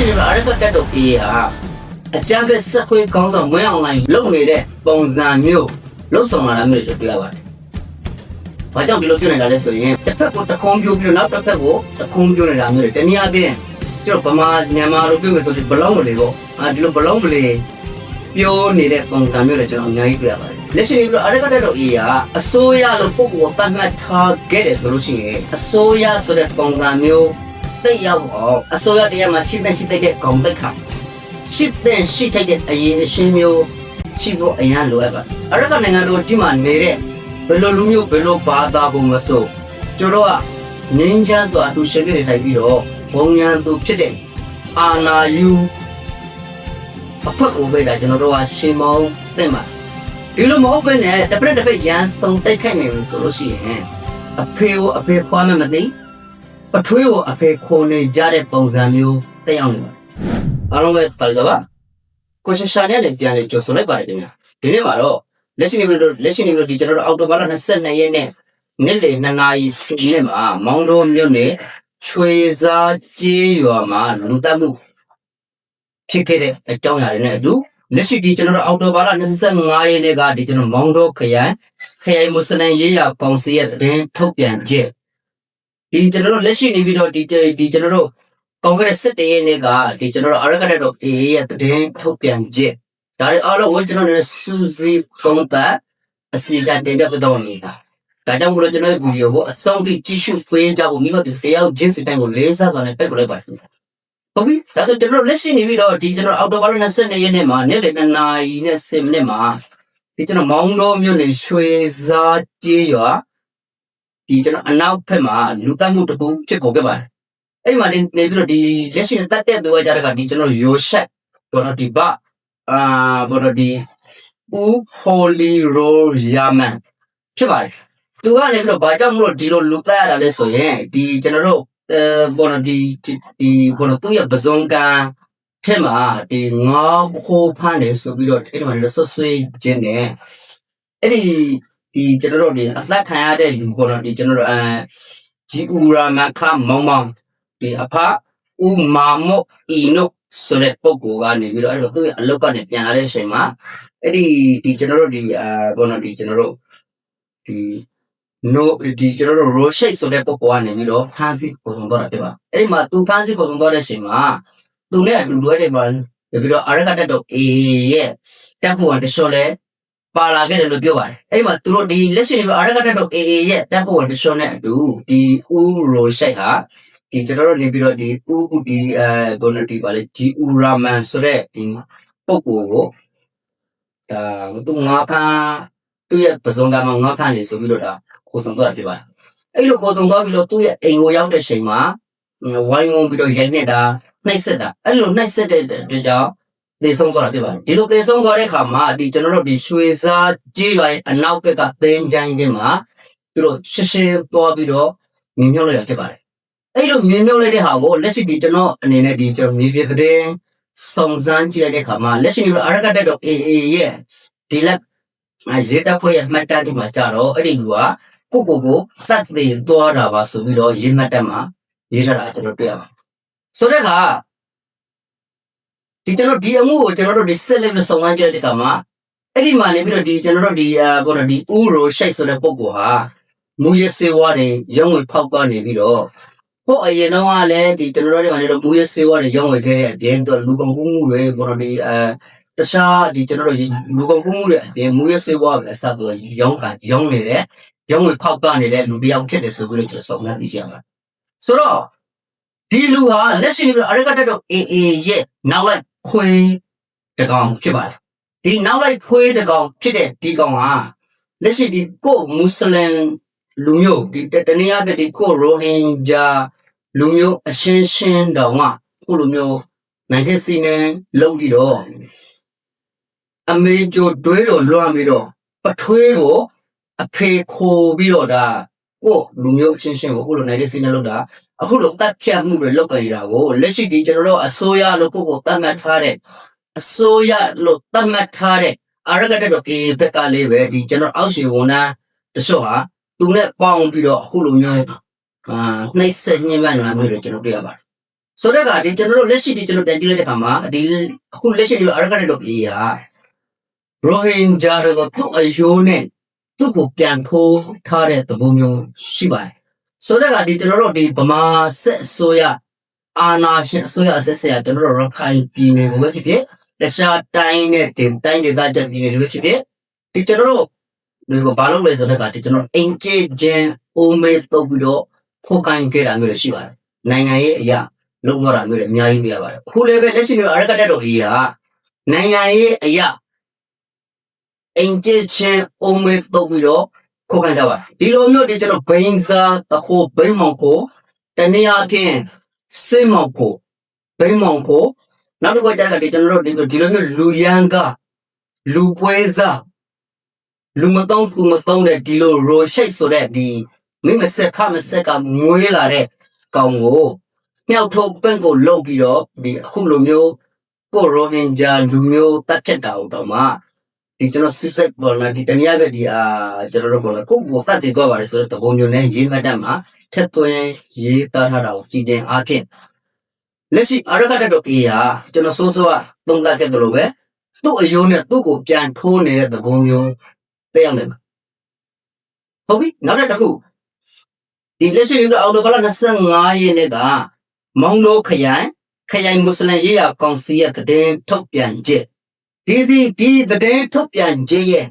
ရှိနေပါအရကတက်တော့အေးဟာအကြမ်းဖက်စက်ခွေးကောင်းဆောင်မွေးအွန်လိုင်းလုပ်နေတဲ့ပုံစံမျိုးလုပ်ဆောင်လာတာမျိုးတွေကျွန်တော်တွေ့ရပါတယ်။ဘာကြောင့်ဒီလိုပြုနေတာလဲဆိုရင်တစ်ဖက်ကိုတခုံးပြိုးပြီးတော့နောက်တစ်ဖက်ကိုတခုံးပြိုးနေတာမျိုးတွေတနည်းအားဖြင့်ကျွန်တော်ဗမာမြန်မာလိုပြောမယ်ဆိုရင်ဘလုံးမလေးပေါ့။အာဒီလိုဘလုံးမလေးပြိုးနေတဲ့ပုံစံမျိုးတွေကျွန်တော်အများကြီးတွေ့ရပါတယ်။လက်ရှိပြီးတော့အရကတက်တော့အေးဟာအစိုးရလို့ပုံကိုတတ်မှတ်ထားခဲ့တယ်ဆိုလို့ရှိရင်အစိုးရဆိုတဲ့ပုံစံမျိုး သိရောက်အောင်အစိုးရတရားမှာရှိတဲ့ရှိတဲ့ဂုံတက်ခါရှိတဲ့ရှိထိုက်တဲ့အရေးအရှင်းမျိုးရှိဖို့အရင်လိုအပ်ပါအရကနိုင်ငံတော်ဒီမှာနေတဲ့ဘယ်လိုလူမျိုးဘယ်လိုဘာသာပုံမဆိုကျွန်တော်ကငင်းချမ်းစွာအတူရှင်နေထိုင်ပြီးတော့ဘုံညာသူဖြစ်တဲ့အာနာယူအဖက်ကိုပဲဒါကျွန်တော်တို့ကရှင်မောင်းတဲ့မှာဒီလိုမဟုတ်ဘဲနဲ့တစ်ပြက်တစ်ပြက်ရန်စုံတိုက်ခိုက်နေပြီဆိုလို့ရှိရင်အဖေကိုအဖေခွာမှမသိ ပထွေးကိုအဖေခိုနေကြတဲ့ပုံစံမျိုးတက်ရောက်နေပါတယ်အားလုံးပဲဖတ်ကြပါကိုရှရှာနဲ့လည်းပြန်လေကြိုဆိုလိုက်ပါတယ်ခင်ဗျာဒီနေ့မှာတော့လက်ရှိနေပြီးတော့လက်ရှိနေပြီးတော့ဒီကျွန်တော်တို့အောက်တိုဘာလ22ရက်နေ့နေ့လယ်2နာရီစီနေ့မှာမောင်တော်မြို့နယ်ချွေစားကျေးရွာမှာလူတက်မှုဖြစ်ခဲ့တဲ့အကြောင်းအရာတွေနဲ့အတူလက်ရှိဒီကျွန်တော်တို့အောက်တိုဘာလ25ရက်နေ့ကဒီကျွန်တော်မောင်တော်ခရိုင်ခရိုင်မွတ်စလင်ရေးရာကောင်စီရဲ့တည်င်းထုတ်ပြန်ချက် ဒီကျွန်တော်တို့လက်ရှိနေပြီးတော့ဒီဒီကျွန်တော်တို့ကွန်ဂရက်စစ်တေးရဲ့နေ့ကဒီကျွန်တော်တို့အရကတက်တော့အေးရဲ့တည်င်းထုတ်ပြန်ချက်ဒါတွေအားလုံးကိုကျွန်တော်တို့စူးစီးပုံသက်အစီအကတင်ပြတော့နေတာဒါကြောင့်မလို့ကျွန်တော်ဗီဒီယိုကိုအဆုံးထိကြည့်ရှုပေးကြဖို့မိမတို့တယောက်ချင်းစီတိုင်းကိုလေးစားစွာနဲ့ပက်ကိုလိုက်ပါတယ်ဟုတ်ပြီဒါဆိုကျွန်တော်လက်ရှိနေပြီးတော့ဒီကျွန်တော်အောက်တိုဘာလ22ရက်နေ့မှာနေ့လယ်2နာရီနဲ့10မိနစ်မှာဒီကျွန်တော်မောင်းတော်မြို့နယ်ရွှေစားကျေးရွာ ဒီကျွန်တော်အနောက်ဘက်မှာလူတက်မှုတစ်ခုဖြစ်ပေါ်ခဲ့ပါတယ်အဲ့ဒီမှာနေနေပြီးတော့ဒီလက်ရှိတက်တဲ့သူကကြတဲ့ကဒီကျွန်တော်ရိုရှက်ဘောတော့ဒီဘအာဘောတော့ဒီဦးဟိုလီရိုယာမန်ဖြစ်ပါတယ်သူကနေပြီးတော့ဘာကြောင့်မလို့ဒီလိုလူတက်ရတာလဲဆိုရင်ဒီကျွန်တော်တို့အဲဘောနော်ဒီဒီဘောနော်သူ့ရဲ့ပဇွန်ကန်ထက်မှာဒီငေါခိုးဖမ်းတယ်ဆိုပြီးတော့အဲ့ဒီမှာလည်းဆွဆွေးခြင်းနဲ့အဲ့ဒီ ဒီကျွန်တော်တို့ဒီအသက်ခံရတဲ့လူဘောနော်ဒီကျွန်တော်တို့အဲဂျီဦးရာမခမောင်မောင်ဒီအဖဦးမာမော့အီနိုဆိုတဲ့ပုံကိုကနေပြီးတော့အဲ့တော့သူ့ရဲ့အလုတ်ကနေပြန်လာတဲ့အချိန်မှာအဲ့ဒီဒီကျွန်တော်တို့ဒီအာဘောနော်ဒီကျွန်တော်တို့ဒီ no ဒီကျွန်တော်တို့ roll shape ဆိုတဲ့ပုံပေါ်ကနေပြီးတော့ဖန်စီပုံစံတော့တာဖြစ်ပါအဲ့ဒီမှာသူဖန်စီပုံစံတော့တဲ့အချိန်မှာသူနဲ့အတူတွဲတယ်မှာပြီးတော့အရကတက်တော့ A ရဲ့တက်ဖို့ကတရှော့လဲ ပါလာခဲ့တယ်လို့ပြောပါတယ်အဲ့ဒီမှာသူတို့ဒီလက်ရှိအရကတက်တော့ A ရဲ့တက်ဖို့ကတရှော့နဲ့အတူဒီဥ roll shape ဟာဒီကျွန်တော်တို့နေပြီးတော့ဒီဥဒီအဲဘုန်းတီပါလေဒီဥရာမန်ဆိုတဲ့ဒီပုံကိုဒါသူငါဖန်သူ့ရဲ့ပစုံကမှငါဖန်နေဆိုပြီးတော့ဒါခိုးဆောင်သွားတာဖြစ်ပါတယ်။အဲ့လိုခိုးဆောင်သွားပြီးတော့သူ့ရဲ့အိမ်ကိုရောက်တဲ့ချိန်မှာဝိုင်းဝန်းပြီးတော့ရိုက်နေတာနှိပ်စက်တာအဲ့လိုနှိပ်စက်တဲ့အတွက်ကြောင့် သေဆုံးသွားတာဖြစ်ပါတယ်။ဒီလိုသေဆုံးသွားတဲ့အခါမှာဒီကျွန်တော်တို့ဒီရွှေစားကြီးရွာရဲ့အနောက်ဘက်ကသင်းချိုင်းထဲမှာသူတို့ရှင်းရှင်းသွားပြီးတော့မြင်မြုပ်လိုက်တာဖြစ်ပါတယ်။အဲ့လိုမြင်မြုပ်လိုက်တဲ့ဟာကိုလက်ရှိဒီကျွန်တော်အနေနဲ့ဒီကျွန်တော်မြေပြင်သတင်းစုံစမ်းကြည့်လိုက်တဲ့အခါမှာလက်ရှိဒီအရကတက်တော့ AA ရဲ့ဒီလက်ရေတပ်ဖွဲ့ရဲ့မှတ်တမ်းတွေမှာကြတော့အဲ့ဒီလူကကိုကိုကိုသတ်သေးသွားတာပါဆိုပြီးတော့ရေးမှတ်တက်မှာရေးထားတာကျွန်တော်တွေ့ရပါတယ်ဆိုတဲ့အခါ ဒီကျွန်တော်ဒီအမှုကိုကျွန်တော်တို့ဒီဆက်လက်စုံစမ်းကြတဲ့အခါမှာအဲ့ဒီမှာနေပြီးတော့ဒီကျွန်တော်တို့ဒီအာဘောနော်ဒီဥရိုရှိတ်ဆိုတဲ့ပုံကောဟာမူရစေဝါတွေရုံးဝင်ဖောက်ကနေပြီးတော့ဟိုအရင်တော့ကလည်းဒီကျွန်တော်တို့ကနေတော့မူရစေဝါတွေရုံးဝင်ခဲ့တဲ့အပြင်တော့လူကုန်ကူးမှုတွေဘောနော်ဒီအဲတခြားဒီကျွန်တော်တို့လူကုန်ကူးမှုတွေအပြင်မူရစေဝါပဲအစတော့ရုံးကန်ရုံးနေတဲ့ရုံးဝင်ဖောက်ကနေတဲ့လူတစ်ယောက်ဖြစ်တယ်ဆိုပြီးတော့ကျွန်တော်စုံစမ်းသိရမှာဆိုတော့ဒီလူဟာလက်ရှိအရကတက်တော့ AA ရဲ့နောက်လိုက် ခွေးတကောင်ဖြစ်ပါတယ်ဒီနောက်လိုက်ခွေးတကောင်ဖြစ်တဲ့ဒီကောင်ဟာလက်ရှိဒီကိုမွတ်စလင်လူမျိုးဒီတနည်းအားဖြင့်ဒီကိုရိုဟင်ဂျာလူမျိုးအရှင်းရှင်းတောင်မှကိုလူမျိုးနိုင်ငံစီနေလုံးပြီးတော့အမေကျိုတွဲတော်လွှမ်းပြီးတော့ပထွေးကိုအဖေခိုပြီးတော့ဒါကိုလူမျိုးချင်းချင်းကိုကိုလိုနိုင်တဲ့စိတ်နဲ့လုပ်တာ အခုလိုတတ်ဖြတ်မှုတွေလုပ်ကြရတာကိုလက်ရှိဒီကျွန်တော်တို့အစိုးရလို့ကိုကိုတတ်မှတ်ထားတဲ့အစိုးရလို့တတ်မှတ်ထားတဲ့အရကတက်တော့အေးဘက်ကလေးပဲဒီကျွန်တော်အောက်ရှိဝန်ထမ်းတချို့ဟာသူနဲ့ပေါင်းပြီးတော့အခုလိုမျိုးအာနှိမ့်ဆက်ညှင်းပန်းနေတာမျိုးတွေကျွန်တော်တွေ့ရပါတယ်ဆိုတော့ကဒီကျွန်တော်တို့လက်ရှိဒီကျွန်တော်ပြန်ကြည့်လိုက်တဲ့အခါမှာဒီအခုလက်ရှိဒီအရကတဲ့တော့အေးဟာရိုဟင်ဂျာတွေကိုသူ့အယိုးနဲ့သူ့ကိုပြန်ထိုးထားတဲ့သဘောမျိုးရှိပါတယ် ဆိုတော့ကဒီကျွန်တော်တို့ဒီဗမာဆက်အစိုးရအာနာရှင်အစိုးရအဆက်ဆက်ရကျွန်တော်တို့ရခိုင်ပြည်နယ်ကိုပဲဖြစ်ဖြစ်တခြားတိုင်းနဲ့တင်တိုင်းဒေသချက်ပြည်နယ်တွေပဲဖြစ်ဖြစ်ဒီကျွန်တော်တို့တွေကိုဘာလုပ်လဲဆိုတော့ကဒီကျွန်တော်အင်ဂျင်ဂျင်အိုမေတုပ်ပြီးတော့ခိုးကိုင်းခဲ့တာမျိုးတွေရှိပါတယ်နိုင်ငံရေးအရာလုံးတော့တာမျိုးတွေအများကြီးပြရပါတယ်အခုလည်းပဲလက်ရှိမျိုးအရကတက်တော်ကြီးဟာနိုင်ငံရေးအရာအင်ဂျင်ချင်းအုံးမေတုပ်ပြီးတော့ ခုတ်ခံကြပါဒီလိုမျိုးဒီကျွန်တော်ဘိန်းစားတခိုးဘိန်းမောင်ကိုတနည်းအားဖြင့်စိတ်မောင်ကိုဘိန်းမောင်ကိုနောက်တစ်ခုကျတော့ဒီကျွန်တော်တို့ဒီလိုမျိုးလူရန်ကလူပွဲစားလူမတော့သူမတော့တဲ့ဒီလိုရိုရှိတ်ဆိုတဲ့ဒီမိမဆက်ခမဆက်ကမွေးလာတဲ့ကောင်ကိုမြောက်ထုတ်ပန့်ကိုလုတ်ပြီးတော့ဒီအခုလိုမျိုးကိုရိုဟင်ဂျာလူမျိုးတက်ဖြတ်တာတော့မှ ဒီကျွန်တော် suicide ပေါ်လာဒီတနည်းပဲဒီအာကျွန်တော်တို့ပေါ်လာကိုယ့်ကိုသတ်တည်သွားပါတယ်ဆိုတော့တပုံမျိုးနဲ့ရေးမှတ်တတ်မှာထက်သွင်းရေးသားထားတာကိုကြည်ကျင်အားဖြင့်လက်ရှိအရကတတော့အေးဟာကျွန်တော်စိုးစိုးကသုံးသပ်ခဲ့တယ်လို့ပဲသူ့အယုံနဲ့သူ့ကိုပြန်ထိုးနေတဲ့တပုံမျိုးတက်ရောက်နေမှာဟုတ်ပြီနောက်တစ်ခုဒီလက်ရှိအော်တိုဘလာ25ရက်နေ့ကမောင်တော်ခရိုင်ခရိုင်မွတ်စလင်ရေးရာကောင်စီရဲ့တည်င်းထုတ်ပြန်ချက် ဒီဒီဒီတည်င်းထုတ်ပြန်ချက်ရဲ့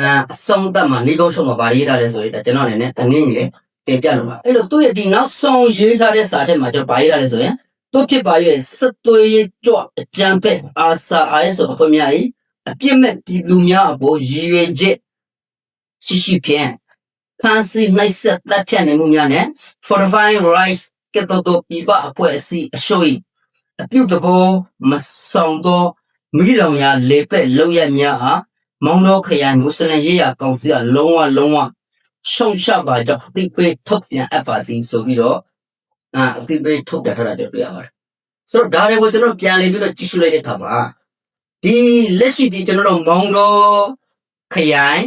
အအဆုံးသတ်မှာနေကုန်းရှုံမှာဗာရေးထားလဲဆိုရင်ဒါကျွန်တော်အနေနဲ့အနည်းငယ်တင်ပြလို့ပါအဲ့လိုသူ့ရဲ့ဒီနောက်ဆုံးရေးထားတဲ့စာထက်မှာကျွန်တော်ဗာရေးထားလဲဆိုရင်သူ့ဖြစ်ပါရဲ့စစ်သွေးကြွအကြံဖက်အာစာအာရဆိုအဖွဲ့များ၏အပြစ်မဲ့ဒီလူများအပေါ်ရည်ရွယ်ချက်ရှိရှိဖြင့်ဖန်စီနိုင်ဆက်တပ်ဖြတ်နေမှုများနဲ့ fortifying rights ကဲ့သို့သောပြပအဖွဲ့အစည်းအရှို့၏အပြုသဘောမဆောင်သော မိလောင်ရာလေပက်လောက်ရများအားမောင်တော်ခရိုင်မွတ်စလင်ရေးရာကောင်စီကလုံးဝလုံးဝရှုံချပါကြောင့်အသိပေးထုတ်ပြန်အပ်ပါသည်ဆိုပြီးတော့အာအသိပေးထုတ်ပြန်ထားတာကျွန်တော်တွေ့ရပါတယ်ဆိုတော့ဒါတွေကိုကျွန်တော်ပြန်လည်ပြီးတော့ကြည့်ရှုလိုက်တဲ့အခါမှာဒီလက်ရှိဒီကျွန်တော်တို့မောင်တော်ခရိုင်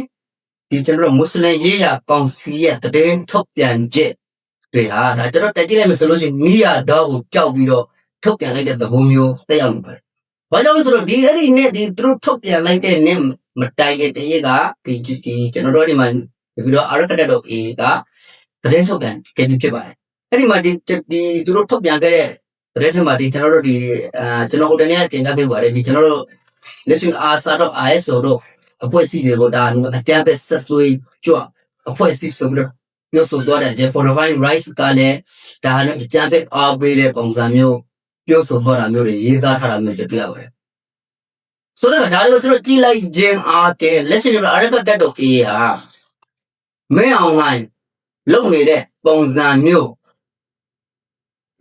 ဒီကျွန်တော်တို့မွတ်စလင်ရေးရာကောင်စီရဲ့တည်င်းထုတ်ပြန်ချက်တွေဟာဒါကျွန်တော်တက်ကြည့်လိုက်မယ်ဆိုလို့ရှိရင်မီဒီယာတော့ကိုကြောက်ပြီးတော့ထုတ်ပြန်လိုက်တဲ့သဘောမျိုးတက်ရောက်နေပါတယ်။ ဘာကြောင့်လဲဆိုတော့ဒီအဲ့ဒီနဲ့ဒီသူတို့ထုတ်ပြန်လိုက်တဲ့နဲ့မတိုင်တဲ့တရက်ကဒီဒီကျွန်တော်တို့ဒီမှာပြီးတော့အရကတက်တော့အေကသတင်းထုတ်ပြန်ခဲ့ပြီးဖြစ်ပါတယ်။အဲ့ဒီမှာဒီဒီသူတို့ထုတ်ပြန်ခဲ့တဲ့သတင်းထဲမှာဒီကျွန်တော်တို့ဒီအာကျွန်တော်ဟိုတနေ့တင်ပြခဲ့ပါတယ်ဒီကျွန်တော်တို့ listen asa တော့ ISO တော့အဖွဲ့အစည်းတွေကိုဒါအကြမ်းဖက်ဆက်သွေးကြွအဖွဲ့အစည်းဆိုပြီးတော့ပြောဆိုသွားတဲ့ Fortifying Rights ကလည်းဒါနဲ့အကြမ်းဖက်အားပေးတဲ့ပုံစံမျိုး ပြောဆိုသွားတာမျိုးတွေရေးသားထားတာမျိုးကျွန်တော်တွေ့ရပါတယ်။ဆိုတော့ဒါတွေကိုကျွန်တော်ကြည့်လိုက်ခြင်းအားဖြင့်လက်ရှိမှာအရကတက်တော့အေးဟာမင်း online လုပ်နေတဲ့ပုံစံမျိုး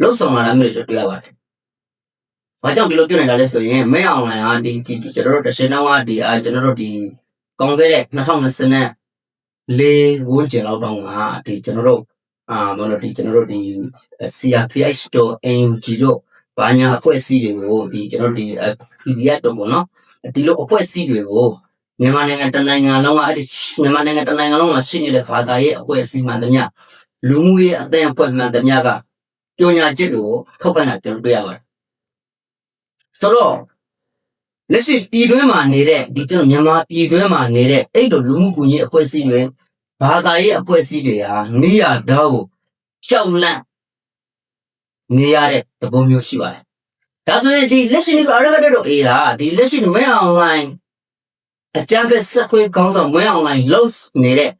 လုပ်ဆောင်လာတာမျိုးတွေကျွန်တော်တွေ့ရပါတယ်။ဘာကြောင့်ဒီလိုပြောနေတာလဲဆိုရင်မင်း online ဟာဒီဒီကျွန်တော်တို့တရှင်တော့ကဒီအာကျွန်တော်တို့ဒီကောင်းခဲ့တဲ့2020နဲ့လေးဝန်းကျင်လောက်တောင်းကဒီကျွန်တော်တို့အာမလို့ဒီကျွန်တော်တို့ဒီ CRPH တို့ NUG တို့ ဘာညာအဖွဲ့အစည်းတွေကိုဒီကျွန်တော်တို့ဒီ PDF တို့ပေါ့နော်ဒီလိုအဖွဲ့အစည်းတွေကိုမြန်မာနိုင်ငံတနိုင်ငံလုံးကအဲ့ဒီမြန်မာနိုင်ငံတနိုင်ငံလုံးမှာရှိနေတဲ့ဘာသာရေးအဖွဲ့အစည်းမှန်သမျှလူမှုရေးအသင်းအဖွဲ့မှန်သမျှကပညာချက်ကိုထောက်ခံတာကျွန်တော်တွေ့ရပါတယ်ဆိုတော့လက်ရှိပြည်တွင်းမှာနေတဲ့ဒီကျွန်တော်မြန်မာပြည်တွင်းမှာနေတဲ့အဲ့လိုလူမှုကွန်ရက်အဖွဲ့အစည်းတွေဘာသာရေးအဖွဲ့အစည်းတွေဟာနေရတော့ကိုကြောက်လန့် နေရတဲ့သဘောမျိုးရှိပါတယ်။ဒါဆိုရင်ဒီလက်ရှိနေအရကတဲ့တော့အေးဟာဒီလက်ရှိမင်းအွန်လိုင်းအကြမ်းဖက်ဆက်ခွေးခေါင်းဆောင်မင်းအွန်လိုင်းလှုပ်နေတဲ့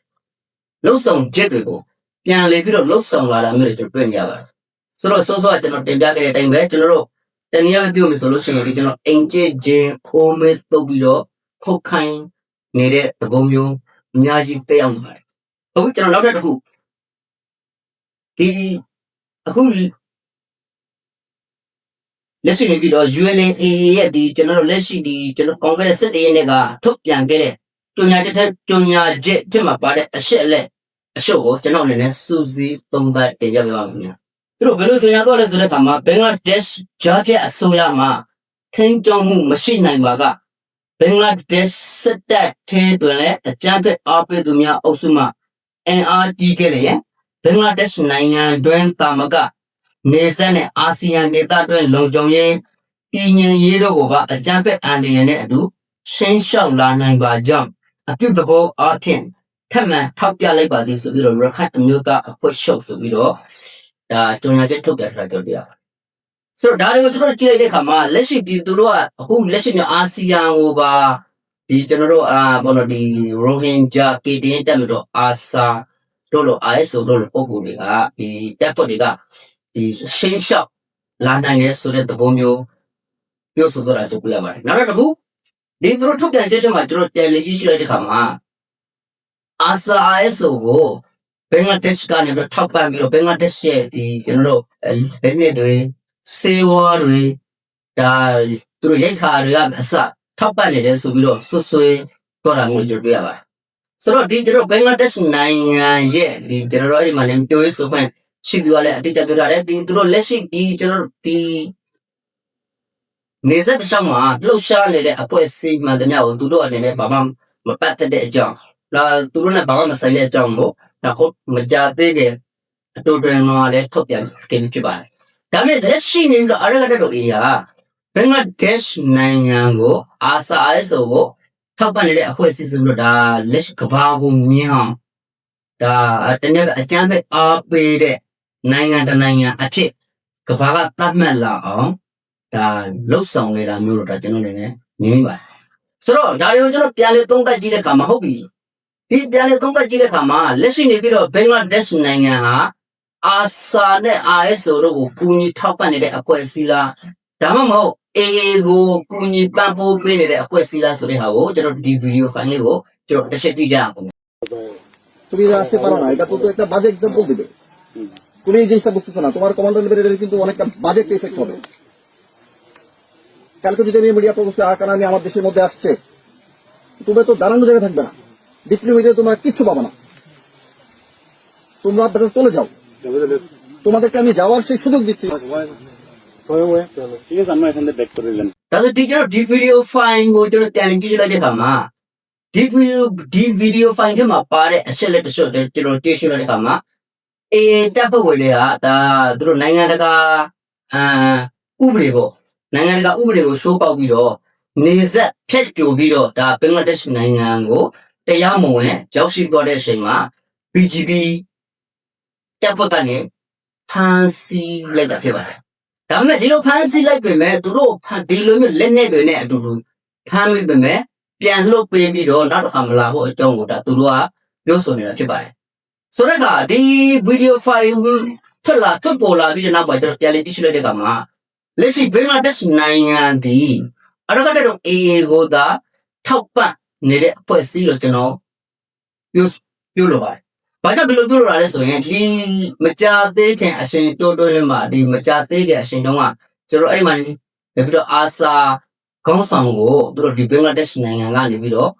လှုပ်ဆောင်ချက်တွေကိုပြန်လေပြီးတော့လှုပ်ဆောင်လာတာမျိုးတွေကျွန်တော်တွေ့နေရပါတယ်။ဆိုတော့စောစောကကျွန်တော်တင်ပြခဲ့တဲ့အတိုင်းပဲကျွန်တော်တို့တနည်းအားဖြင့်ပြောမယ်ဆိုလို့ရှိရင်ဒီကျွန်တော်အင်ဂျင်ဂျင်ခိုးမဲတုပ်ပြီးတော့ခုတ်ခိုင်းနေတဲ့သဘောမျိုးအများကြီးတက်ရောက်နေပါတယ်။အခုကျွန်တော်နောက်ထပ်တစ်ခုဒီအခု လက်ရှိနေပြီးတော့ UNA ရဲ့ဒီကျွန်တော်တို့လက်ရှိဒီကျွန်တော်ကွန်ဂရက်စစ်တေးရဲ့ကထုတ်ပြန်ခဲ့တဲ့ကြညာချက်ကြညာချက်ที่မှာပါတဲ့အရှက်အလက်အရှုပ်ကိုကျွန်တော်အနေနဲ့စူးစီးသုံးသပ်တင်ပြပေးပါမယ်ခင်ဗျာသူတို့ဘယ်လိုကြညာတော့လဲဆိုတဲ့အခါမှာဘင်္ဂလားဒေ့ရှ်ဂျာပြအစိုးရမှာထိန်းချုပ်မှုမရှိနိုင်ပါကဘင်္ဂလားဒေ့ရှ်စစ်တပ်ထင်းတွင်လည်းအကြမ်းဖက်အားပေးသူများအုပ်စုမှ NRT ခဲ့လေဘင်္ဂလားဒေ့ရှ်နိုင်ငံတွင်တာမက နေဆက်နဲ့အာဆီယံဒေသတွင်းလုံခြုံရေးပြည်ညင်ရေးတို့ကပါအကြမ်းဖက်အန်ဒီယန်နဲ့အတူရှင်းလျှောက်လာနိုင်ပါကြောင်းအပြုသဘောအားဖြင့်ထပ်မံထောက်ပြလိုက်ပါသည်ဆိုပြီးတော့ရခိုင်အမျိုးသားအဖွဲ့ချုပ်ဆိုပြီးတော့ဒါကြေညာချက်ထုတ်ပြန်ထားကြတယ်ဆိုတော့ဒါတွေကိုကျွန်တော်ကြည့်လိုက်တဲ့အခါမှာလက်ရှိပြည်သူတို့ကအခုလက်ရှိမျိုးအာဆီယံကိုပါဒီကျွန်တော်တို့အာဘောလို့ဒီရိုဟင်ဂျာကေတင်တက်လို့တော့အာဆာတို့လို့ ISO တို့လို့ပုံပုံတွေကဒီတက်ဖို့တွေက ဒီရှင်းလျှောက်လာနိုင်ရဲဆိုတဲ့သဘောမျိုးပြောဆိုတော့တာကြိုပြရပါတယ်နောက်တစ်ခုဒီသူတို့ထုတ်ပြန်ချက်ချက်မှာကျွန်တော်ပြန်လေ့ရှိရှိလိုက်တဲ့အခါမှာအာဆာ ISO ကိုဘင်္ဂလားဒေ့ရှ်ကနေပြီးထောက်ပံ့ပြီးတော့ဘင်္ဂလားဒေ့ရှ်ရဲ့ဒီကျွန်တော်တို့ဘယ်နှစ်တွေစေဝါတွေဒါသူတို့ရိုက်ခါတွေကအစထောက်ပံ့နေတယ်ဆိုပြီးတော့ဆွဆွေးတော့တာမျိုးကျွန်တော်တွေ့ရပါတယ်ဆိုတော့ဒီကျွန်တော်ဘင်္ဂလားဒေ့ရှ်နိုင်ငံရဲ့ဒီကျွန်တော်တို့အဲ့ဒီမှာလည်းပြောရေးဆိုခွင့် ရှိသူကလည်းအတိအကျပြောထားတယ်ဒီသူတို့လက်ရှိဒီကျွန်တော်တို့ဒီနေဆက်တစ်ချောင်းမှာလှုပ်ရှားနေတဲ့အဖွဲ့အစည်းမှန်သမျှကိုသူတို့အနေနဲ့ဘာမှမပတ်သက်တဲ့အကြောင်းလာသူတို့နဲ့ဘာမှမဆိုင်တဲ့အကြောင်းကိုဒါဟုတ်မကြသေးတဲ့အတူတူတော့လည်းထုတ်ပြန်ခဲ့ပြီးဖြစ်ပါတယ်ဒါနဲ့လက်ရှိနေပြီးတော့အရကတက်တို့အေးရဘင်္ဂလားဒေ့ရှ်နိုင်ငံကိုအာဆာ ISO ကိုထောက်ပံ့နေတဲ့အဖွဲ့အစည်းဆိုလို့ဒါလက်ရှိကဘာကိုမြင်အောင်ဒါတနေ့အကျမ်းပဲအားပေးတဲ့ နိုင်ငံတစ်နိုင်ငံအဖြစ်ကဘာကသတ်မှတ်လာအောင်ဒါလှုပ်ဆောင်နေတာမျိုးတော့ဒါကျွန်တော်အနေနဲ့မြင်ပါတယ်ဆိုတော့ဒါတွေကိုကျွန်တော်ပြန်လေသုံးသပ်ကြည့်တဲ့အခါမှာဟုတ်ပြီဒီပြန်လေသုံးသပ်ကြည့်တဲ့အခါမှာလက်ရှိနေပြီးတော့ဘင်္ဂလားဒေ့ရှ်နိုင်ငံဟာ အာဆာနဲ့ RSO တို့ကိုကူညီထောက်ပံ့နေတဲ့အဖွဲ့အစည်းလားဒါမှမဟုတ် AA ကိုကူညီပံ့ပိုးပေးနေတဲ့အဖွဲ့အစည်းလားဆိုတဲ့ဟာကိုကျွန်တော်ဒီဗီဒီယိုဖိုင်လေးကိုကျွန်တော်တစ်ချက်ကြည့်ကြအောင်ခင်ဗျ তুমি আসতে পারো না এটা তো তো একটা বাজে এক্সাম্পল দিবে তুমি এই জিনিসটা বুঝতেছো না তোমার কমান্ডার লেভেলের কিন্তু অনেকটা বাজেট ইফেক্ট হবে কালকে যদি আমি মিডিয়া প্রবস্থা আকার আমি আমার দেশের মধ্যে আসছে তুমি তো দাঁড়ানো জায়গায় থাকবে না বিক্রি মিডিয়া তোমার কিচ্ছু পাবো না তোমরা আপনারা চলে যাও তোমাদেরকে আমি যাওয়ার সেই সুযোগ দিচ্ছি ঠিক ডি ভিডিও ফাইন মা পারে এসে ডি ভিডিও চিরো কে মা পারে রেখা মা အခါမှာဒီဗီဒီယိုဒီဗီဒီယိုဖိုင်ထဲမှာပါတဲ့အချက်လက်တစ်ချက်ကျွန်တော်တွေ့ရှိလိုက်တဲ့အခါမှာ AA တပ်ဖွဲ့ဝင်တွေကဒါသူတို့နိုင်ငံတကာအာဥပဒေပေါ့နိုင်ငံတကာဥပဒေကိုရှိုးပေါက်ပြီးတော့နေဆက်ဖျက်ကြိုပြီးတော့ဒါဘင်္ဂလားဒေ့ရှ်နိုင်ငံကိုတရားမဝင်ရောက်ရှိသွားတဲ့အချိန်မှာ BGB တပ်ဖွဲ့ကနေဖမ်းဆီးလိုက်တာဖြစ်ပါတယ်။ဒါပေမဲ့ဒီလိုဖမ်းဆီးလိုက်ပေမဲ့သူတို့ဖမ်းဒီလိုမျိုးလက်နဲ့တွေနဲ့အတူတူဖမ်းမိပေမဲ့ပြန်လှုပ်ပေးပြီးတော့နောက်တစ်ခါမလာဖို့အကြောင်းကိုဒါသူတို့ကပြောဆိုနေတာဖြစ်ပါတယ်။ ဆိုတော့ကဒီဗီဒီယိုဖိုင်ထွက်လာထွက်ပေါ်လာပြီးတဲ့နောက်မှာကျွန်တော်ပြန်လည်ကြည့်ရှုလိုက်တဲ့အခါမှာလက်ရှိဘင်္ဂလားဒေ့ရှ်နိုင်ငံဒီအရကတဲ့တော့ AA ကိုသာထောက်ပံ့နေတဲ့အဖွဲ့အစည်းလို့ကျွန်တော်ပြောပြောလိုပါတယ်။ဘာကြောင့်ဒီလိုပြောလိုတာလဲဆိုရင်ဒီမကြသေးခင်အရှင်တိုးတိုးလေးမှာဒီမကြသေးခင်အရှင်တုန်းကကျွန်တော်အဲ့ဒီမှာနေပြီးတော့အာဆာခေါင်းဆောင်ကိုသူတို့ဒီဘင်္ဂလားဒေ့ရှ်နိုင်ငံကနေပြီးတော့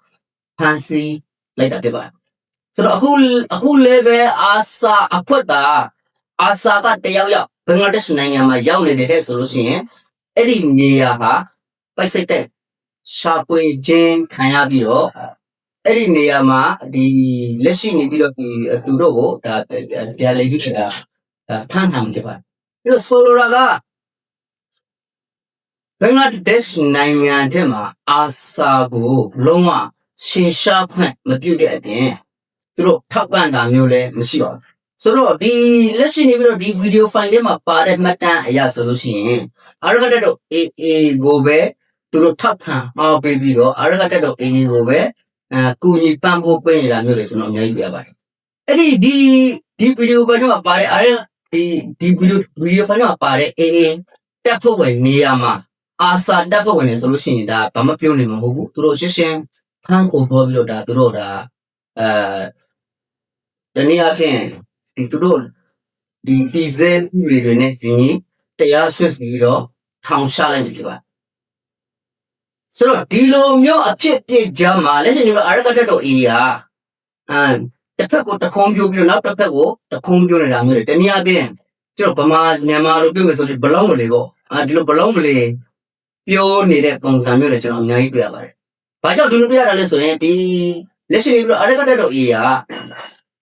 ဖန်ဆီးလိုက်တာဖြစ်ပါတယ်။ ဆိုတော့အခုအခုလည်းပဲအာဆာအဖွဲ့တာအာဆာကတယောက်ယောက်ဘင်္ဂလားဒေ့ရှ်နိုင်ငံမှာရောက်နေတဲ့တဲ့ဆိုလို့ရှိရင်အဲ့ဒီနေရာဟာပိုက်စိတ်တဲ့ရှာပွေခြင်းခံရပြီးတော့အဲ့ဒီနေရာမှာဒီလက်ရှိနေပြီးတော့ဒီသူတို့ကိုဒါပြန်လေပြီးတာဒါဖမ်းထားမှာဖြစ်ပါတယ်။ပြီးတော့ဆိုလိုတာကဘင်္ဂလားဒေ့ရှ်နိုင်ငံထဲမှာအာဆာကိုလုံးဝရှင်းရှားခွင့်မပြုတဲ့အပြင် သူတို့ထောက်ပံ့တာမျိုးလည်းမရှိပါဘူး။ဆိုတော့ဒီလက်ရှိနေပြီးတော့ဒီဗီဒီယိုဖိုင်လေးမှာပါတဲ့မှတ်တမ်းအရဆိုလို့ရှိရင်အာရကတက်တော့ AA ကိုပဲသူတို့ထောက်ခံအားပေးပြီးတော့အာရကတက်တော့ AA ကိုပဲအဲကူညီပံ့ပိုးပေးနေတာမျိုးတွေကျွန်တော်အများကြီးပြရပါတယ်။အဲ့ဒီဒီဒီဗီဒီယိုဖိုင်ထဲမှာပါတဲ့အာရဒီဒီဗီဒီယိုဗီဒီယိုဖိုင်ထဲမှာပါတဲ့ AA တက်ဖို့ဝင်နေရာမှာအာဆာတက်ဖို့ဝင်နေဆိုလို့ရှိရင်ဒါဘာမှပြောနေမှာမဟုတ်ဘူး။သူတို့ရှင်းရှင်းဖမ်းကုန်သွားပြီးတော့ဒါသူတို့ဒါအဲ တနည်းအားဖြင့်ဒီသူတို့ဒီဒီဇဲဥတွေတွေနဲ့ဒီတရားဆွတ်ပြီးတော့ထောင်ချလိုက်ပြီဖြစ်ပါဆိုတော့ဒီလိုမျိုးအဖြစ်ပြစ်ကြမှာလက်ရှိမျိုးအရကတက်တော့အေးဟာအမ်တစ်ဖက်ကိုတခုံးပြိုးပြီးတော့နောက်တစ်ဖက်ကိုတခုံးပြိုးနေတာမျိုးတွေတနည်းအားဖြင့်ကျွန်တော်ဗမာမြန်မာလိုပြောမယ်ဆိုရင်ဘလုံးမလေးပေါ့အဲဒီလိုဘလုံးမလေးပြောနေတဲ့ပုံစံမျိုးတွေကျွန်တော်အများကြီးတွေ့ရပါတယ်။ဘာကြောင့်ဒီလိုတွေ့ရတာလဲဆိုရင်ဒီလက်ရှိမျိုးအရကတက်တော့အေးဟာ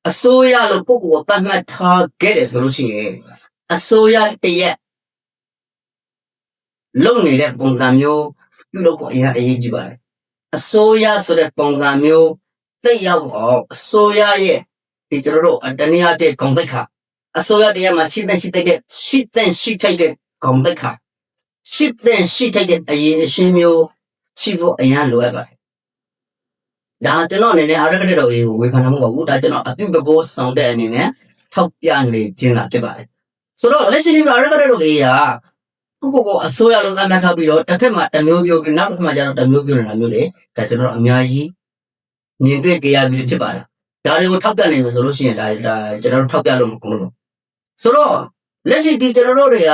အစိုးရလို့ပုဂ္ဂိုလ်သတ်မှတ်ထားခဲ့တယ်ဆိုလို့ရှိရင်အစိုးရတရက်လုံနေတဲ့ပုံစံမျိုးပြုလုပ်ဖို့အရင်အရေးကြီးပါတယ်အစိုးရဆိုတဲ့ပုံစံမျိုးသိရောက်အောင်အစိုးရရဲ့ဒီကျွန်တော်တို့အတနည်းအားဖြင့်ဂုံတိတ်ခါအစိုးရတရက်မှာရှိတဲ့ရှိတဲ့ရှိတဲ့ရှိထိုက်တဲ့ဂုံတိတ်ခါရှိတဲ့ရှိထိုက်တဲ့အရေးအရှင်းမျိုးရှိဖို့အရင်လိုအပ်ပါတယ် ဒါကျွန်တော်အနေနဲ့အားရကတဲ့တော်ရေးကိုဝေဖန်မှာမဟုတ်ဘူးဒါကျွန်တော်အပြုသဘောဆောင်တဲ့အနေနဲ့ထောက်ပြနေခြင်းတာဖြစ်ပါတယ်ဆိုတော့လက်ရှိဒီအားရကတဲ့တော်ရေးကကိုကိုကိုအစိုးရလုံးသတ်မှတ်ထားပြီးတော့တစ်ခက်မှာတစ်မျိုးပြောပြီးနောက်တစ်ခက်မှာကျတော့တစ်မျိုးပြောနေတာမျိုးလေဒါကျွန်တော်တို့အများကြီးမြင်တွေ့ကြရပြီးဖြစ်ပါတယ်ဒါတွေကိုထောက်ပြနေလို့ဆိုလို့ရှိရင်ဒါဒါကျွန်တော်တို့ထောက်ပြလို့မကုန်ဘူးဆိုတော့လက်ရှိဒီကျွန်တော်တို့တွေက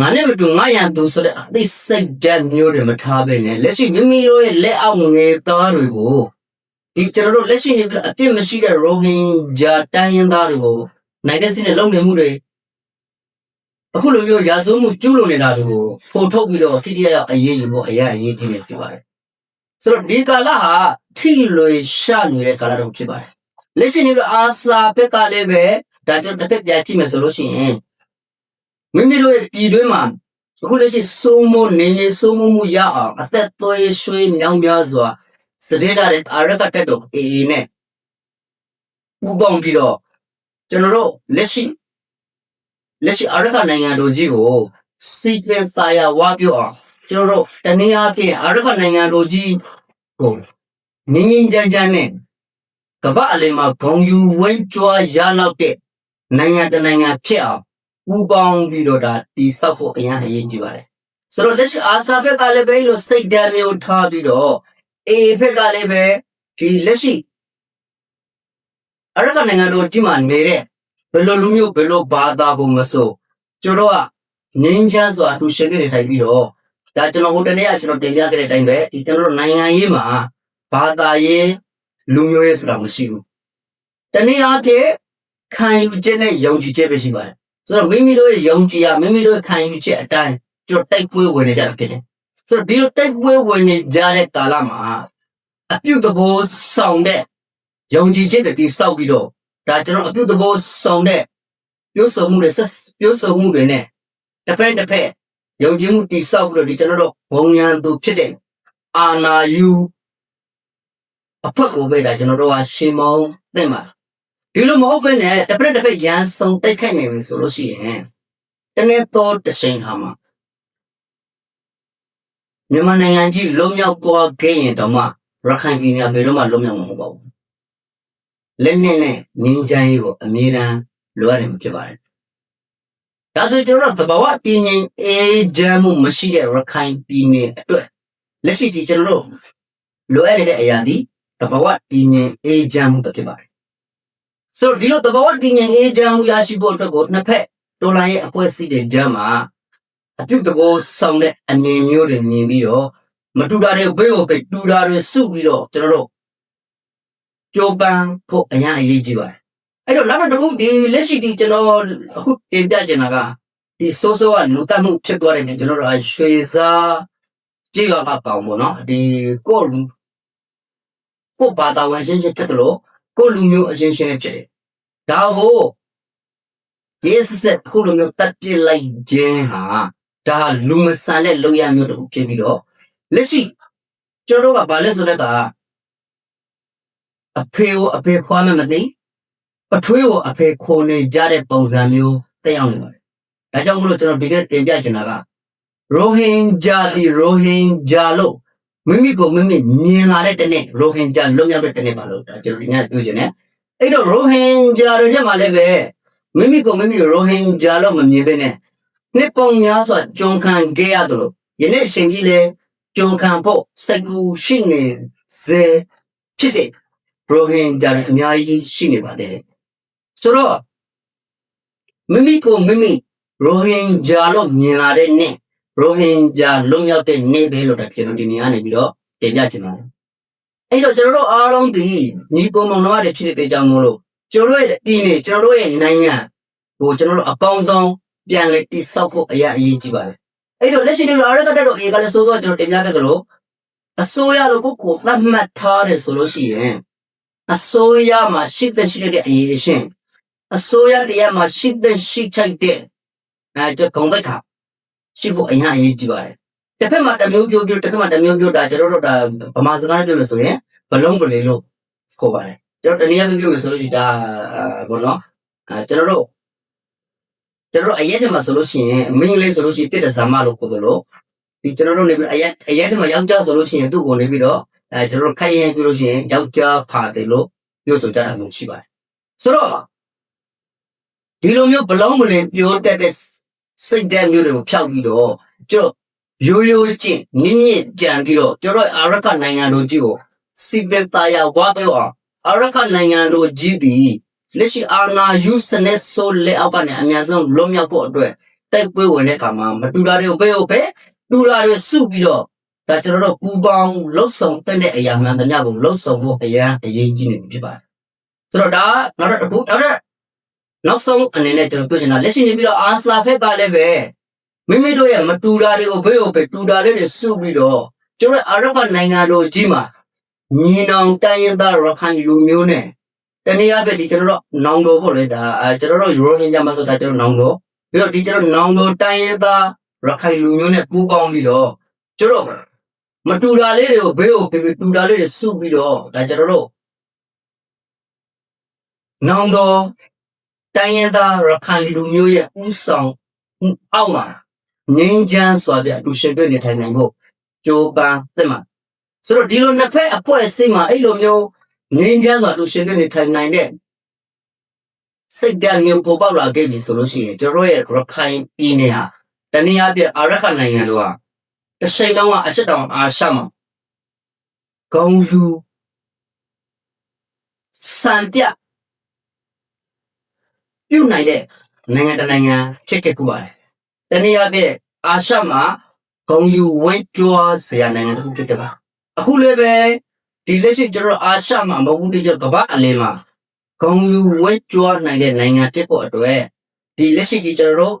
ငါနဲ့မတူငါရန်သူဆိုတဲ့အသိစိတ်ဓာတ်မျိုးတွေမထားဘဲနဲ့လက်ရှိမိမိတို့ရဲ့လက်အောက်ငယ်သားတွေကိုဒီကျွန်တော်တို့လက်ရှိနေပြီးတော့အပြစ်မရှိတဲ့ရိုဟင်ဂျာတိုင်းရင်းသားတွေကိုနိုင်တဲ့စင်းနဲ့လုံနေမှုတွေအခုလိုမျိုးရာဇဝမှုကျူးလွန်နေတာတွေကိုပို့ထုတ်ပြီးတော့တိတိယရောက်အရေးယူဖို့အရာအရေးကြီးနေဖြစ်ပါတယ်။ဆိုတော့ဒီကာလဟာထိလွေရှနေတဲ့ကာလတော့ဖြစ်ပါတယ်။လက်ရှိနေပြီးအာစာဘက်ကလည်းပဲဒါကြောင့်တစ်ဖက်ပြကြည့်မယ်ဆိုလို့ရှိရင် မိမိတို့ရဲ့ပြည်တွင်းမှာအခုလက်ရှိစိုးမိုးနေနေစိုးမိုးမှုရအောင်အသက်သွေးရွှေမြောင်းများစွာစတဲ့လာတဲ့အာရကတက်တော့အေးနဲ့ပူပေါင်းပြီးတော့ကျွန်တော်တို့လက်ရှိလက်ရှိအာရခနိုင်ငံတို့ကြီးကိုစီကင်စာယာဝါပြောအောင်ကျွန်တော်တို့တနည်းအားဖြင့်အာရခနိုင်ငံတို့ကြီးကိုငင်းငင်းကြမ်းကြမ်းနဲ့ကမ္ဘာအလယ်မှာဂုံယူဝဲကြွားရလောက်တဲ့နိုင်ငံတစ်နိုင်ငံဖြစ်အောင် ပူပေါင်းပြီးတော့ဒါတိဆောက်ဖို့အရင်အရေးကြီးပါတယ်ဆိုတော့လက်ရှိအာဆာဘက်ကလည်းပဲလို့စိတ်ဓာတ်မျိုးထားပြီးတော့အေဘက်ကလည်းပဲဒီလက်ရှိအာရခနိုင်ငံတို့ဒီမှာနေတဲ့ဘယ်လိုလူမျိုးဘယ်လိုဘာသာကိုမဆိုကျွန်တော်ကငင်းချမ်းစွာအတူရှင်နေထိုင်ပြီးတော့ဒါကျွန်တော်ဟိုတနေ့ကကျွန်တော်တင်ပြခဲ့တဲ့အတိုင်းပဲဒီကျွန်တော်တို့နိုင်ငံရေးမှာဘာသာရေးလူမျိုးရေးဆိုတာမရှိဘူးတနည်းအားဖြင့်ခံယူချက်နဲ့ယုံကြည်ချက်ပဲရှိပါတယ် ဆိုတော့မိမိတို့ရဲ့ယုံကြည်ရမိမိတို့ရဲ့ခံယူချက်အတိုင်းကျွန်တော်တိုက်ပွဲဝင်နေကြတာဖြစ်တယ်ဆိုတော့ဒီလိုတိုက်ပွဲဝင်နေကြတဲ့ကာလမှာအပြုသဘောဆောင်တဲ့ယုံကြည်ချက်တွေတိစောက်ပြီးတော့ဒါကျွန်တော်အပြုသဘောဆောင်တဲ့ပြောဆိုမှုတွေဆက်ပြောဆိုမှုတွေနဲ့တစ်ဖက်တစ်ဖက်ယုံကြည်မှုတိဆောက်ပြီးတော့ဒီကျွန်တော်တို့ဘုံရန်သူဖြစ်တဲ့အာနာယူအဖက်ကိုပဲဒါကျွန်တော်တို့ကရှင်မောင်းသင့်ပါ ဒီလိုမဟုတ်ဘဲနဲ့တစ်ဖက်တစ်ဖက်ရန်ဆောင်တိုက်ခိုက်နေပြီဆိုလို့ရှိရင်တနေ့တော့တချိန်ခါမှာမြန်မာနိုင်ငံကြီးလွတ်မြောက်သွားခဲ့ရင်တော့မှရခိုင်ပြည်နယ်ဘယ်တော့မှလွတ်မြောက်မှာမဟုတ်ပါဘူးလက်နဲ့နဲ့ငင်းချမ်းရေးကိုအမြဲတမ်းလိုအပ်နေမှာဖြစ်ပါတယ်။ဒါဆိုကျွန်တော်တို့သဘာဝတည်ငြိမ်အေးချမ်းမှုမရှိတဲ့ရခိုင်ပြည်နယ်အတွက်လက်ရှိဒီကျွန်တော်တို့လိုအပ်နေတဲ့အရာဒီသဘာဝတည်ငြိမ်အေးချမ်းမှုပဲဖြစ်ပါတယ်။ ဆိုတော့ဒီလိုသဘာဝတည်ငြိမ်အေးချမ်းမှုရရှိဖို့အတွက်ကိုနှစ်ဖက်ဒေါ်လာရဲ့အဖွဲ့အစည်းတွေကြားမှာအပြုသဘောဆောင်တဲ့အနေမျိုးတွေမြင်ပြီးတော့မတူတာတွေဘယ်ကိုပဲတူတာတွေစုပြီးတော့ကျွန်တော်တို့ကြိုးပမ်းဖို့အရင်အရေးကြီးပါတယ်အဲ့တော့နောက်တစ်ခုဒီလက်ရှိဒီကျွန်တော်အခုတင်ပြချင်တာကဒီစိုးစိုးကလူတက်မှုဖြစ်သွားတယ်နေကျွန်တော်တို့ရွှေစားကြည့်ရတာပေါင်းပေါ့နော်ဒီကိုယ့်ကိုယ့်ဘာသာဝင်ရှင်းရှင်းဖြစ်တယ်လို့ ကိုယ့်လူမျိုးအရှင်းရှင်းဖြစ်တယ်ဒါကိုဒီစက်အခုလိုမျိုးတက်ပြစ်လိုက်ခြင်းဟာဒါလူမဆန်တဲ့လုံရမျိုးတစ်ခုဖြစ်ပြီးတော့လက်ရှိကျွန်တော်တို့ကဘာလဲဆိုတော့အဖေကိုအဖေခွာမှမသိပထွေးကိုအဖေခိုနေကြတဲ့ပုံစံမျိုးတက်ရောက်နေပါတယ်။ဒါကြောင့်မလို့ကျွန်တော်ဒီကနေ့တင်ပြချင်တာကရိုဟင်ဂျာဒီရိုဟင်ဂျာလို့ မိမိကိုမိမိမြင်လာတဲ့တနေ့ရိုဟင်ဂျာလွတ်မြောက်တဲ့တနေ့ပါလို့ဒါကျွန်တော်ဒီနေ့ပြောချင်တယ်။အဲ့တော့ရိုဟင်ဂျာတွေထဲမှာလည်းပဲမိမိကိုမိမိရိုဟင်ဂျာလို့မမြင်ဘဲနဲ့နှစ်ပုံများစွာကြုံခံခဲ့ရတယ်လို့ယနေ့ရှင်ကြီးလည်းကြုံခံဖို့စကူရှိနေစေဖြစ်တဲ့ရိုဟင်ဂျာတွေအများကြီးရှိနေပါသေးတယ်ဆိုတော့မိမိကိုမိမိရိုဟင်ဂျာလို့မြင်လာတဲ့နေ့ ရိုဟင်ဂျာလွတ်မြောက်တဲ့နေ့ပဲလို့ဒါကျွန်တော်ဒီနေရာနေပြီးတော့တင်ပြချင်ပါတယ်အဲ့တော့ကျွန်တော်တို့အားလုံးဒီညီကိုမောင်နှမတွေဖြစ်တဲ့ကြောင့်မို့လို့ကျွန်တော်တို့ရဲ့ဒီနေ့ကျွန်တော်တို့ရဲ့နိုင်ငံကိုကျွန်တော်တို့အကောင်းဆုံးပြန်လည်တိဆောက်ဖို့အရာအရေးကြီးပါတယ်အဲ့တော့လက်ရှိတွေအားရကတက်တော့အေကလည်းစိုးစိုးကျွန်တော်တင်ပြခဲ့သလိုအစိုးရလို့ကိုယ်ကိုသတ်မှတ်ထားတယ်ဆိုလို့ရှိရင်အစိုးရမှာရှိတဲ့ရှိတဲ့အရေးရှင်အစိုးရတရားမှာရှိတဲ့ရှိထိုက်တဲ့အဲကျွန်တော်ဂုံသက်ခါ ရှိဖို့အရင်အရေးကြီးပါတယ်တစ်ဖက်မှာတစ်မျိုးပြောပြောတစ်ဖက်မှာတစ်မျိုးပြောတာကျွန်တော်တို့ဒါဗမာစကားနဲ့ပြောလို့ဆိုရင်ဘလုံးပလေလို့ခေါ်ပါတယ်ကျွန်တော်တနည်းအားဖြင့်ပြောလို့ဆိုလို့ရှိရင်ဒါအာဘောနော်အဲကျွန်တော်တို့ကျွန်တော်တို့အရက်ထဲမှာဆိုလို့ရှိရင်အမင်းလေးဆိုလို့ရှိရင်ပြစ်တဲ့ဇာမလို့ခေါ်သလိုဒီကျွန်တော်တို့နေပြီးအရက်အရက်ထဲမှာယောက်ျားဆိုလို့ရှိရင်သူ့ကိုနေပြီးတော့အဲကျွန်တော်တို့ခိုင်ရင်ပြလို့ရှိရင်ယောက်ျားဖာတယ်လို့ပြောဆိုကြတာမျိုးရှိပါတယ်ဆိုတော့ဒီလိုမျိုးဘလုံးမလင်ပြောတတ်တဲ့ စိတ်ဓာတ်မျိုးတွေကိုဖျောက်ပြီးတော့ကျွန်တော်ရိုးရိုးချင်းနင်းညစ်ကြံပြီးတော့ကျွန်တော်အာရခနိုင်ငံတို့ကြီးကိုစီပင်သားရဝါပြောအောင်အာရခနိုင်ငံတို့ကြီးသည်လက်ရှိအာဏာယူစနစ်ဆိုလက်အောက်ကနေအများဆုံးလွတ်မြောက်ဖို့အတွက်တိုက်ပွဲဝင်တဲ့အခါမှာမတူတာတွေကိုဘယ်ဟုတ်ပဲတူတာတွေစုပြီးတော့ဒါကျွန်တော်တို့ပူပေါင်းလှုပ်ဆောင်တဲ့အရာမှန်သမျှကိုလှုပ်ဆောင်ဖို့အရင်အရေးကြီးနေပြီဖြစ်ပါတယ်ဆိုတော့ဒါနောက်တစ်ခုနောက်တစ် နောက်ဆုံးအနေနဲ့ကျွန်တော်ပြောချင်တာလက်ရှိနေပြီးတော့အာစာဖက်ကလည်းပဲမိမိတို့ရဲ့မတူတာတွေကိုဘယ်ဟုတ်ပဲတူတာလေးတွေစုပြီးတော့ကျွန်တော်အာရခနိုင်ငံတို့ကြီးမှာညီနောင်တိုင်းရင်းသားရခိုင်လူမျိုးနဲ့တနည်းအားဖြင့်ဒီကျွန်တော်တို့နောင်တော်ပေါ့လေဒါအဲကျွန်တော်တို့ယူရိုဟင်ဂျာမှာဆိုတာကျွန်တော်နောင်တော်ပြီးတော့ဒီကျွန်တော်နောင်တော်တိုင်းရင်းသားရခိုင်လူမျိုးနဲ့ပူးပေါင်းပြီးတော့ကျွန်တော်မတူတာလေးတွေကိုဘေးကိုပြေတူတာလေးတွေစုပြီးတော့ဒါကျွန်တော်တို့နောင်တော် တိုင်းရင်းသားရခိုင်လူမျိုးရဲ့ဥဆောင်အောက်မှာငင်းချမ်းစွာပြအတူရှင်တွေ့နေထိုင်နိုင်ဖို့ကြိုးပမ်းသင့်မှာဆိုတော့ဒီလိုနှစ်ဖက်အဖွဲ့အစည်းမှာအဲ့လိုမျိုးငင်းချမ်းစွာအတူရှင်တွေ့နေထိုင်နိုင်တဲ့စိတ်ဓာတ်မျိုးပေါ်ပေါက်လာခဲ့ပြီဆိုလို့ရှိရင်ကျွန်တော်ရဲ့ရခိုင်ပြည်နယ်ဟာတနည်းအားဖြင့်အာရခနိုင်ငံတို့ဟာတစ်ချိန်လုံးကအရှက်တောင်အာရှမှာဂုံယူစံပြ ပြုတ်နိုင်တဲ့နိုင်ငံတစ်နိုင်ငံဖြစ်ခဲ့ပူပါတယ်။တနည်းအားဖြင့်အာရှမှာဂုံယူဝဲကြွားစရာနိုင်ငံတစ်ခုဖြစ်တယ်ပါ။အခုလည်းပဲဒီလက်ရှိကျွန်တော်အာရှမှာမဟုတ်ဘူးဒီကျကမ္ဘာအလင်းမှာဂုံယူဝဲကြွားနိုင်တဲ့နိုင်ငံဖြစ်ဖို့အတွက်ဒီလက်ရှိဒီကျွန်တော်တို့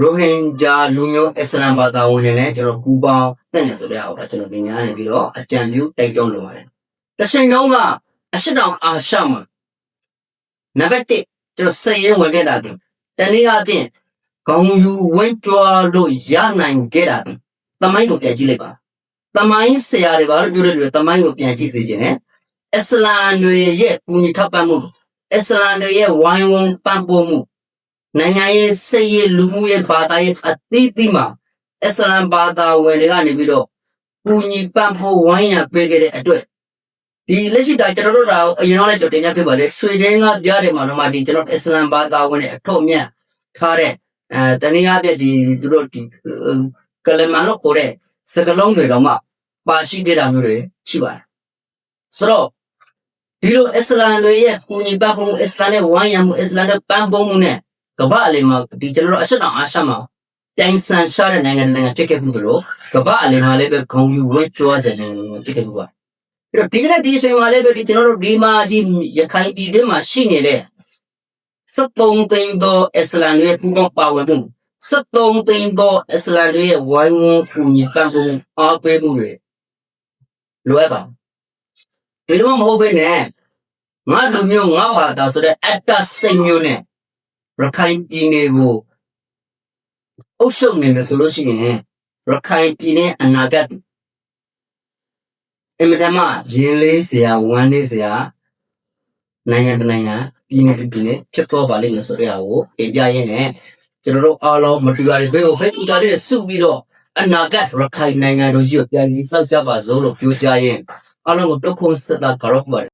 ရိုဟင်ဂျာလူမျိုးအစ္စလမ်ဘာသာဝင်တွေနဲ့ကျွန်တော်ပူပေါင်းတက်နေဆိုတဲ့အောက်တာကျွန်တော်ပညာနေပြီးတော့အကြံပြုတိုက်တွန်းလိုပါတယ်။တစ်ချိန်လုံးကအရှက်တောင်အာရှမှာ နံပါတ်1ကျွန်တော်စည်ရင်ဝင်ခဲ့တာတင်တနည်းအားဖြင့်ခေါင်းယူဝင်းကြွားလို့ရနိုင်ခဲ့တာတင်တမိုင်းကိုပြန်ကြည့်လိုက်ပါတမိုင်းဆရာတွေဘာလို့ပြောရလဲတမိုင်းကိုပြန်ကြည့်စေခြင်းနဲ့အစ္စလာမ်တွေရဲ့ပူညီထောက်ပံ့မှုအစ္စလာမ်တွေရဲ့ဝိုင်းဝန်းပံ့ပိုးမှုနိုင်ငံရေးစိတ်ရေးလူမှုရေးဘာသာရေးအသီးသီးမှာအစ္စလာမ်ဘာသာဝင်တွေကနေပြီးတော့ပူညီပံ့ပိုးဝိုင်းရံပေးခဲ့တဲ့အတွက် ဒီလက်ရှိတိုင်းကျွန်တော်တို့ဒါအရင်ကလည်းကြိုတင်ပြခဲ့ပါတယ်ဆွေဒင်ကပြတယ်မှာတော့မှဒီကျွန်တော်အစ္စလမ်ဘာသာဝင်တွေအထွတ်အမြတ်ထားတဲ့အဲတနည်းအားဖြင့်ဒီသူတို့ဒီကလမန်လို့ခေါ်တဲ့စကလုံးတွေတော့မှပါရှိတဲ့တာမျိုးတွေရှိပါတယ်ဆိုတော့ဒီလိုအစ္စလမ်တွေရဲ့ကိုညီပတ်ဖို့အစ္စလမ်နဲ့ဝိုင်းရံမှုအစ္စလမ်နဲ့ပန်းပုံးမှုနဲ့ကမ္ဘာအလယ်မှာဒီကျွန်တော်တို့အရှက်တောင်အာရှမှာပြိုင်ဆန်ရှားတဲ့နိုင်ငံနိုင်ငံဖြစ်ခဲ့မှုတို့ကမ္ဘာအလယ်မှာလည်းပဲဂုံယူဝဲကြွားစတဲ့နိုင်ငံဖြစ်ခဲ့မှုပါ အဲ့တော့ဒီကနေ့ဒီအချိန်မှာလည်းပဲဒီကျွန်တော်တို့ဒီမှာဒီရခိုင်ပြည်တွင်းမှာရှိနေတဲ့73သိန်းသောအစ္စလမ်တွေပူပေါင်းပါဝင်မှု73သိန်းသောအစ္စလမ်တွေရဲ့ဝိုင်းဝန်းကူညီပံ့ပိုးအားပေးမှုတွေလိုအပ်ပါဒီလိုမဟုတ်ဘဲနဲ့ငါလူမျိုးငါဘာသာဆိုတဲ့အတ္တစိတ်မျိုးနဲ့ရခိုင်ပြည်နယ်ကိုအုပ်ချုပ်နေမယ်ဆိုလို့ရှိရင်ရခိုင်ပြည်နယ်အနာဂတ် အင်မတန်မှရင်လေးစရာဝမ်းလေးစရာနိုင်ငံတစ်နိုင်ငံပြည်နယ်တစ်ပြည်နယ်ဖြစ်တော့ပါလိမ့်မယ်ဆိုတဲ့ဟာကိုအပြရင်းနဲ့ကျွန်တော်တို့အားလုံးမတူတာတွေဘယ်ကိုဖက်တူတာတွေစုပြီးတော့အနာဂတ်ရခိုင်နိုင်ငံတို့ကြီးကိုပြန်ပြီးစောက်ကြပါစို့လို့ပြောကြရင်အားလုံးကိုတုတ်ခွန်းဆက်တာကြတော့ပါတယ်